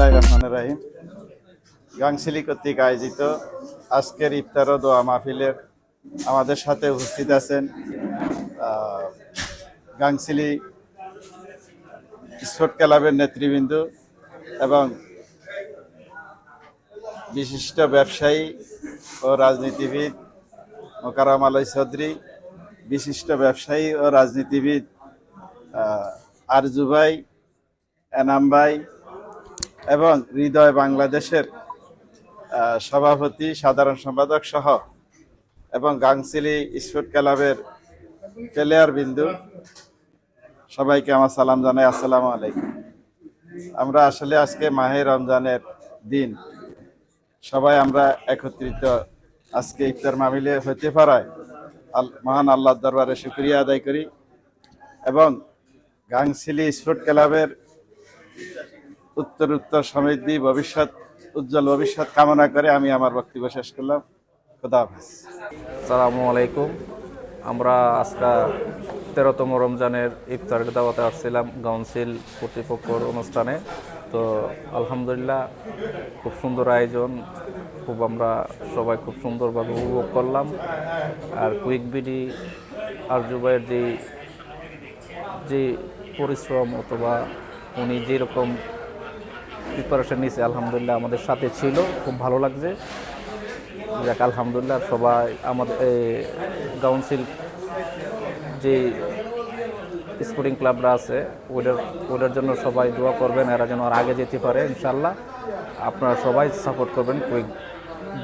বিসমিল্লাহ রহমান রাহিম। গাংশিলি কর্তৃক আয়োজিত আজকের ইফতার ও দোয়া মাহফিলের আমাদের সাথে উপস্থিত আছেন গাংশিলি স্পোর্ট ক্লাবের নেতৃবৃন্দ এবং বিশিষ্ট ব্যবসায়ী ও রাজনীতিবিদ মোকারম আলাই চৌধুরী বিশিষ্ট ব্যবসায়ী ও রাজনীতিবিদ আহ, আরজু ভাই এনাম ভাই এবং হৃদয় বাংলাদেশের সভাপতি, সাধারণ সম্পাদক সহ এবং গাংসিলি স্পোর্ট ক্লাবের প্লেয়ার বিন্দু। সবাইকে আমার সালাম জানাই, আসসালামু আলাইকুম। আমরা আসলে আজকে মাহে রমজানের দিন। সবাই আমরা একত্রিত। আজকে ইফতার মামিলে হতে পারায় আল- মহান আল্লাহর দরবারে শুক্রিয়া আদায় করি। এবং গাংসিলি স্পোর্ট ক্লাবের উত্তর উত্তর সমৃদ্ধি, ভবিষ্যৎ, উজ্জ্বল ভবিষ্যৎ কামনা করে আমি আমার বক্তব্য শেষ করলাম। খোদা হাফেজ। সালামু আলাইকুম। আমরা আজকে তেরোতম রমজানের ইফতারের দাওয়াতে আসছিলাম কাউন্সিল কর্তৃপক্ষর অনুষ্ঠানে। তো আলহামদুলিল্লাহ খুব সুন্দর আয়োজন, খুব আমরা সবাই খুব সুন্দরভাবে উপভোগ করলাম। আর কুইক বিডি আর জুবাইয়ের যে যে পরিশ্রম অথবা উনি যেরকম প্রিপারেশন নিয়েছে, আলহামদুলিল্লাহ আমাদের সাথে ছিল, খুব ভালো লাগছে। যাক, আলহামদুলিল্লাহ সবাই আমাদের কাউন্সিল যে স্পোর্টিং ক্লাবরা আছে, ওদের ওদের জন্য সবাই দোয়া করবেন, এরা যেন আর আগে যেতে পারে ইনশাল্লাহ আপনারা সবাই সাপোর্ট করবেন কুইক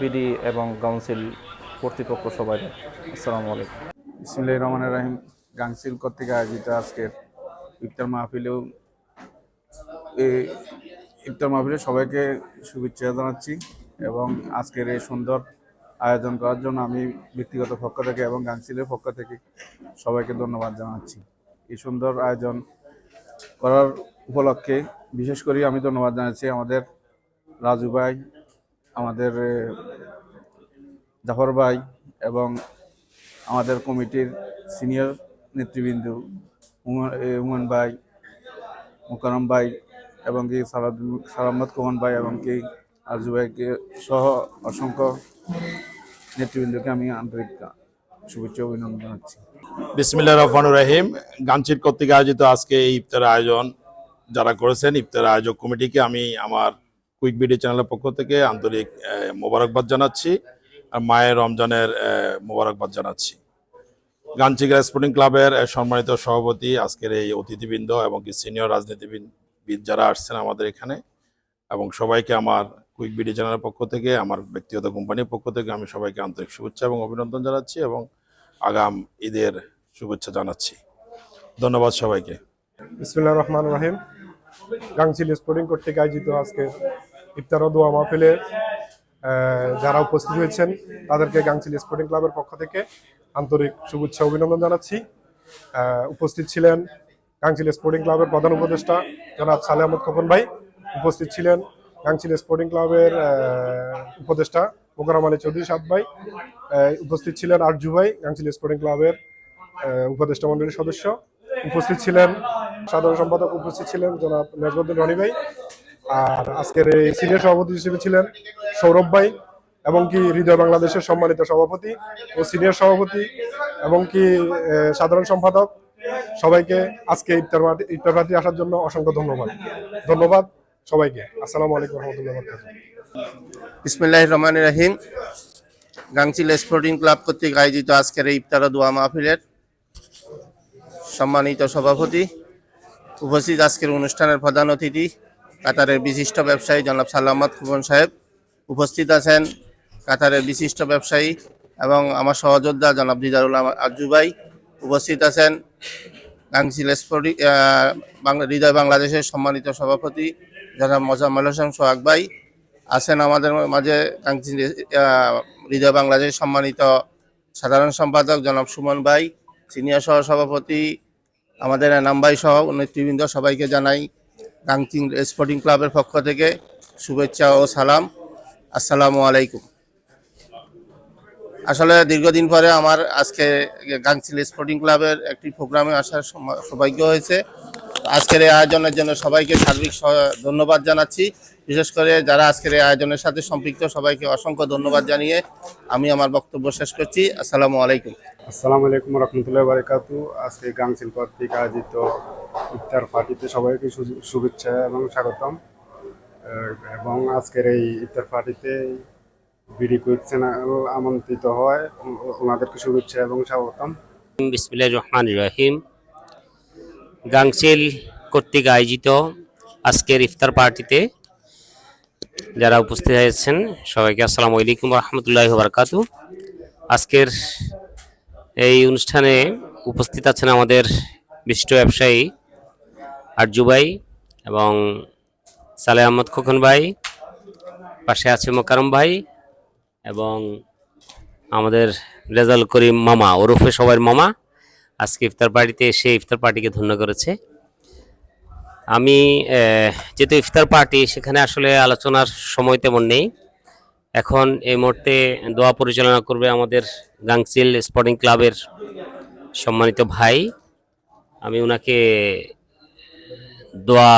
বিডি এবং কাউন্সিল কর্তৃপক্ষ সবাই। আসসালামু আলাইকুম। ইসমিল্লাহ রহমান রাহিম। গাংসিল কর্তৃক আয়োজিত আজকের ইফতার মাহফিলেও ইফতার মাহফিলে সবাইকে শুভেচ্ছা জানাচ্ছি এবং আজকের এই সুন্দর আয়োজন করার জন্য আমি ব্যক্তিগত পক্ষ থেকে এবং গাংসিলের পক্ষ থেকে সবাইকে ধন্যবাদ জানাচ্ছি। এই সুন্দর আয়োজন করার উপলক্ষে বিশেষ করে আমি ধন্যবাদ জানাচ্ছি আমাদের রাজু ভাই, আমাদের জাফর ভাই এবং আমাদের কমিটির সিনিয়র নেতৃবৃন্দ উমন ভাই, মুকারম ভাই এবং কি সালামত কোহন ভাই এবং কি আরজু ভাইকে সহ অসংখ্য নেতৃবৃন্দকে আমি আন্তরিক শুভেচ্ছা অভিনন্দন জানাচ্ছি। বিসমিল্লাহ রহমান রাহিম। গানচির কর্তৃক আয়োজিত আজকে এই ইফতার আয়োজন যারা করেছেন, ইফতার আয়োজক কমিটিকে আমি আমার কুইক বিডি চ্যানেলের পক্ষ থেকে আন্তরিক মোবারকবাদ জানাচ্ছি আর মায়ের রমজানের মোবারকবাদ জানাচ্ছি। গানচিগা স্পোর্টিং ক্লাবের সম্মানিত সভাপতি আজকের এই অতিথিবৃন্দ এবং কি সিনিয়র রাজনীতিবিদ যারা আসছেন আমাদের এখানে এবং সবাইকে আমার কুইক বিডি চ্যানেলের পক্ষ থেকে, আমার ব্যক্তিগত কোম্পানির পক্ষ থেকে আমি সবাইকে আন্তরিক শুভেচ্ছা এবং অভিনন্দন জানাচ্ছি এবং আগাম ঈদের শুভেচ্ছা জানাচ্ছি। ধন্যবাদ সবাইকে। বিসমুল্লাহ রহমান রহিম। গাংচিল স্পোর্টিং কর্তৃক আয়োজিত আজকে ইফতার ও দোয়া মাহফিলে যারা উপস্থিত হয়েছেন, তাদেরকে গাংচিল স্পোর্টিং ক্লাবের পক্ষ থেকে আন্তরিক শুভেচ্ছা অভিনন্দন জানাচ্ছি। উপস্থিত ছিলেন গাংচিল স্পোর্টিং ক্লাবের প্রধান উপদেষ্টা জনাব সালে আহমদ খোকন ভাই উপস্থিত ছিলেন। গাংচিল স্পোর্টিং ক্লাবের উপদেষ্টা মোকারম আলী চৌধুরী সাদ ভাই উপস্থিত ছিলেন আরজু ভাই, গাংচিল স্পোর্টিং ক্লাবের উপদেষ্টা মন্ডলীর সদস্য। উপস্থিত ছিলেন সাধারণ সম্পাদক উপস্থিত ছিলেন জনাব নেজমুদ্দিন রনি ভাই। আর আজকের এই সিনিয়র সভাপতি হিসেবে ছিলেন সৌরভ ভাই এবং কি হৃদয় বাংলাদেশের সম্মানিত সভাপতি ও সিনিয়র সভাপতি এবং কি সাধারণ সম্পাদক সবাইকে আজকে ইফতার পার্টি আসার জন্য অসংখ্য ধন্যবাদ। ধন্যবাদ সবাইকে। আসসালামু আলাইকুম রহমতুল্লাহ বিসমিল্লাহ রহমান রাহিম। গাংচিল স্পোর্টিং ক্লাব কর্তৃক আয়োজিত আজকের ইফতার দোয়া মাহফিলের সম্মানিত সভাপতি, উপস্থিত আজকের অনুষ্ঠানের প্রধান অতিথি, কাতারের বিশিষ্ট ব্যবসায়ী জনাব সাল্লামত খুবন সাহেব উপস্থিত আছেন। কাতারের বিশিষ্ট ব্যবসায়ী এবং আমার সহযোদ্ধা জনাব দিদারুল আজুবাই উপস্থিত আছেন। স্পোর্টিং বাংলা হৃদয় বাংলাদেশের সম্মানিত সভাপতি জনাব মোজাম্মেল হোসেন সোহাগ ভাই আছেন আমাদের মাঝে। আহ, হৃদয় বাংলাদেশ সম্মানিত সাধারণ সম্পাদক জনাব সুমন ভাই সিনিয়র সহ সভাপতি আমাদের এনাম ভাই সহ নেতৃবৃন্দ সবাইকে জানাই গাংচিং স্পোর্টিং ক্লাবের পক্ষ থেকে শুভেচ্ছা ও সালাম। আসসালামু আলাইকুম। আসলে দীর্ঘদিন পরে আমার আজকে গাংচিল স্পোর্টিং ক্লাবের একটি প্রোগ্রামে আসার সৌভাগ্য হয়েছে। আজকের এই আয়োজনের জন্য সবাইকে সার্বিক ধন্যবাদ জানাচ্ছি। বিশেষ করে যারা আজকের এই আয়োজনের সাথে সম্পৃক্ত, সবাইকে অসংখ্য ধন্যবাদ জানিয়ে আমি আমার বক্তব্য শেষ করছি। আসসালামু আলাইকুম। আসসালামু আলাইকুম রহমতুল্লাহ বারকাতু আজকে গাংসিল কর্তৃক আয়োজিত ইফতার পার্টিতে সবাইকে শুভেচ্ছা এবং স্বাগতম। এবং আজকের এই ইফতার পার্টিতে বিডি কুইক চ্যানেল আমন্ত্রিত হয়। ওনাদেরকে শুভেচ্ছা এবং স্বাগতম। রহমানির রহিম। গাংচিল কর্তৃক আয়োজিত আজকের ইফতার পার্টিতে যারা উপস্থিত হয়েছেন, সবাইকে আসসালামু আলাইকুম রহমতুল্লাহ বারকাতু আজকের এই অনুষ্ঠানে উপস্থিত আছেন আমাদের বিশিষ্ট ব্যবসায়ী আরজু ভাই এবং সালে আহমদ খোকন ভাই, পাশে আছে মোকারম ভাই এবং আমাদের রেজাল করিম মামা, ওরফে সবার মামা, আজকে ইফতার পার্টিতে এসে ইফতার পার্টিকে ধন্য করেছে। আমি যেহেতু ইফতার পার্টি, সেখানে আসলে আলোচনার সময় তেমন নেই। এখন এই মুহূর্তে দোয়া পরিচালনা করবে আমাদের গাংচিল স্পোর্টিং ক্লাবের সম্মানিত ভাই। আমি ওনাকে দোয়া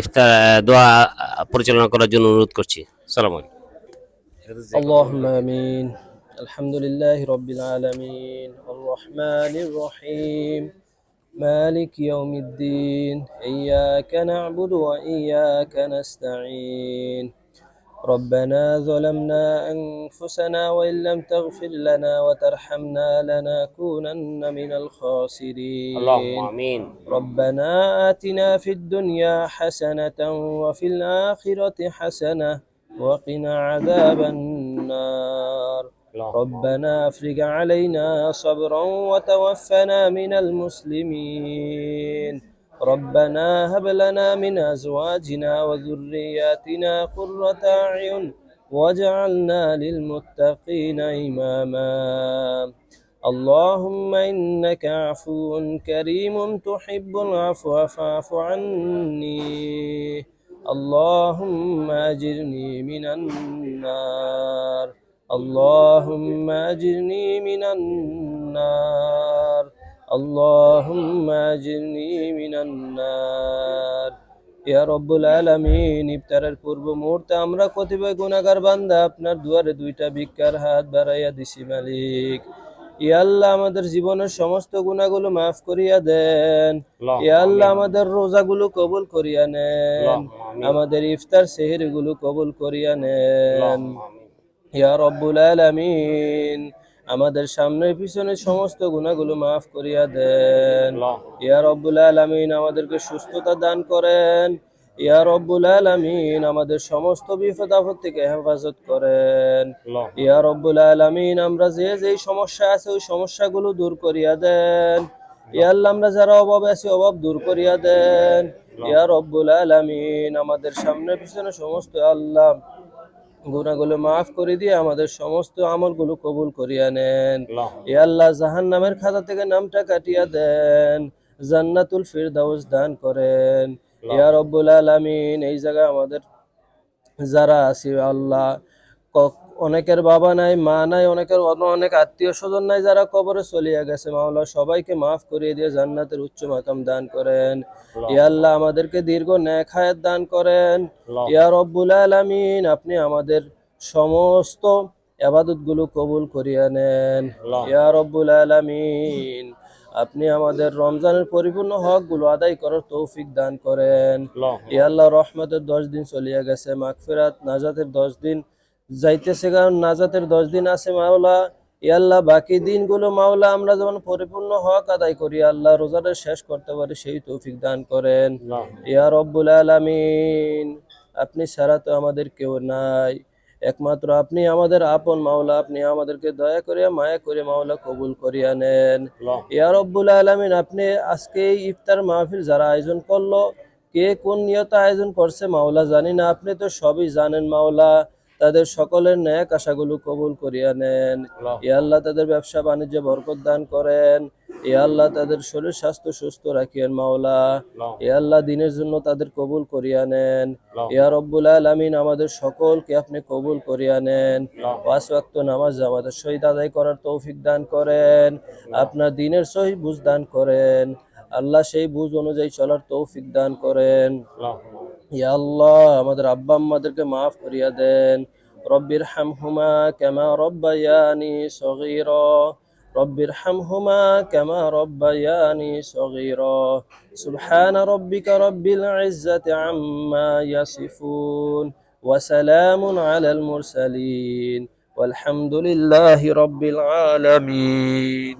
ইফতার, দোয়া পরিচালনা করার জন্য অনুরোধ করছি। সালাম আলাইকুম। اللهم آمين. الحمد لله رب العالمين. الرحمن الرحيم. مالك يوم الدين. إياك نعبد وإياك نستعين. ربنا ظلمنا أنفسنا وإن لم تغفر لنا وترحمنا لنكونن من الخاسرين. اللهم آمين. ربنا آتنا في الدنيا حسنة وفي الآخرة حسنة وقنا عذاب النار. ربنا افرج علينا صبرا وتوفنا من المسلمين. ربنا هب لنا من أزواجنا وذرياتنا قرة أعين واجعلنا للمتقين إماما. اللهم إنك عفو كريم تحب العفو فاعف عني. اللهم أجرني من النار اللهم أجرني من النار اللهم أجرني من النار ইয়া রব্বুল আলামিন ইফতারের পূর্ব মুহূর্তে আমরা কতিপয় গুনাহগার বান্দা আপনার দুয়ারে দুইটা ভিক্ষার হাত বাড়াইয়া দিছি মালিক ইয়া আল্লাহ আমাদের জীবনের সমস্ত গুণাগুলো মাফ করিয়া দেন। ইয়া আল্লাহ আমাদের রোজাগুলো কবুল করিয়া নেন। আমাদের ইফতার সেহরিগুলো কবুল করিয়া নেন। ইয়া রব্বুল আলামিন আমাদের সামনে পিছনে সমস্ত গুণাগুলো মাফ করিয়া দেন। ইয়া রব্বুল আলামিন আমাদেরকে সুস্থতা দান করেন। ইয়া রব্বুল আলামিন আমাদের সমস্ত বিপদ আপদ থেকে হেফাজত করেন। ইয়া রব্বুল আলামিন আমরা যে যেই সমস্যা আছে ওই সমস্যাগুলো দূর করিয়া দেন। ইয়া আল্লাহ আমরা যারা অভাবে আছি অভাব দূর করিয়া দেন। ইয়া রব্বুল আলামিন আমাদের সামনে পিছনে সমস্ত আল্লাহ গুনাহগুলো মাফ করে দিয়ে আমাদের সমস্ত আমলগুলো কবুল করিয়া নেন। ইয়া আল্লাহ জাহান নামের খাতা থেকে নামটা কাটিয়া দেন। জান্নাতুল ফিরদাউস দান করেন। ইয়া রব্বুল আলামিন এই জায়গায় আমাদের যারা আছি আল্লাহ অনেকের বাবা নাই মা নাই অনেকের অনেক আত্মীয় স্বজন নাই যারা কবরে চলিয়া গেছে মাওলা সবাইকে মাফ করিয়ে দিয়ে জান্নাতের উচ্চ মাকাম দান করেন। আল্লাহ। আমাদেরকে দীর্ঘ ন্যাক হায়াত দান করেন। ইয়া রব্বুল আলামিন আপনি আমাদের সমস্ত আবাদতগুলো কবুল করিয়া নেন। ইয়া রব্বুল আলামিন আপনি আমাদের রমজানের পরিপূর্ণ হকগুলো আদায় করার তৌফিক দান করেন। আল্লাহ রহমতের দশ দিন চলিয়া গেছে মাগফিরাত নাজাতের দশ দিন যাইতেছে কারণ নাজাতের দশ দিন আছে মাওলা। আল্লাহ বাকি দিনগুলো মাওলা আমরা যেমন পরিপূর্ণ হক আদায় করি আল্লাহ রোজাটা শেষ করতে পারি সেই তৌফিক দান করেন। ইয়া রব্বুল আলামিন আপনি ছাড়া তো আমাদের কেউ নাই। একমাত্র আপনি আমাদের আপন মাওলা আপনি আমাদেরকে দয়া করে মায়া করে মাওলা কবুল করিয়া নেন। ইয়া রব্বুল আলামিন আপনি আজকে এই ইফতার মাহফিল যারা আয়োজন করল কে কোন নিয়ত আয়োজন করছে মাওলা জানি না আপনি তো সবই জানেন মাওলা। তাদের সকলের ন্যাক আশাগুলো কবুল করিয়া নেন। ইয়া আল্লাহ তাদের ব্যবসা বাণিজ্যে বরকত দান করেন। ইয়া আল্লাহ তাদের শরীর স্বাস্থ্য সুস্থ রাখিয়েন মাওলা। ইয়া আল্লাহ দিনের জন্য তাদের কবুল করিয়া নেন। ইয়া রব্বুল আলামিন আমাদের সকলকে আপনি কবুল করিয়া নেন। পাঁচ ওয়াক্ত নামাজ আমাদের শহীদ আদায় করার তৌফিক দান করেন। আপনার দিনের সহি বুঝ দান করেন। আল্লাহ সেই বুঝ অনুযায়ী চলার তৌফিক দান করেন। ইয়া আল্লাহ আমাদের আব্বা আম্মাদেরকে মাফ করিয়া দেন রব্বির হামহুমা কামা রব্বায়ানি সগীরা রব্বির হামহুমা কামা রব্বায়ানি সগীরা সুবহান রব্বিকা রব্বিল ইজ্জাতি আম্মা ইয়াসিফুন وسلام على المرسلين والحمد لله رب العالمين